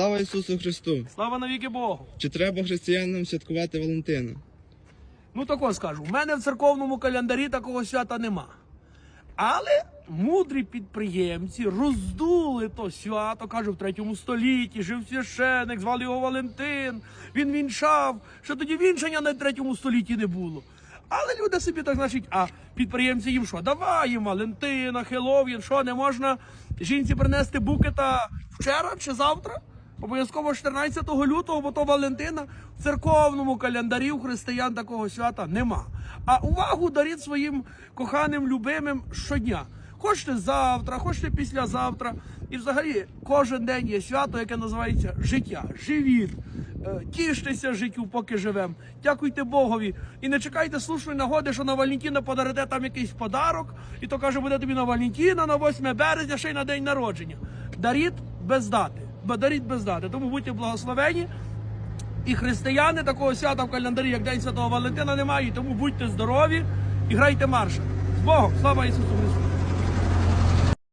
Слава Ісусу Христу! Слава навіки Богу. Чи треба християнам святкувати Валентина? Ну тако скажу, в мене в церковному календарі такого свята нема. Але мудрі підприємці роздули то свято, каже, в третьому столітті жив священик, звали його Валентин. Він вінчав. Що тоді вінчання на третьому столітті не було. Але люди собі так, значить, а підприємці їм що? Давай їм Валентина, Хеловін, що не можна жінці принести букета вчора чи завтра? Обов'язково 14 лютого, бо то Валентина в церковному календарі у християн такого свята нема. А увагу даріть своїм коханим, любимим щодня. Хочете завтра, хочете післязавтра. І взагалі кожен день є свято, яке називається життя. Живіт. Е, Тіштеся життю, поки живем. Дякуйте Богові. І не чекайте слушної нагоди, що на Валентина подарите там якийсь подарок, і то каже, буде тобі на Валентина, на 8 березня, ще й на день народження. Даріть без дати. Даріть без дати. Тому будьте благословені. І християни такого свята в календарі, як День Святого Валентина, немає. Тому будьте здорові і грайте марша. З Богом! Слава Ісусу Христу!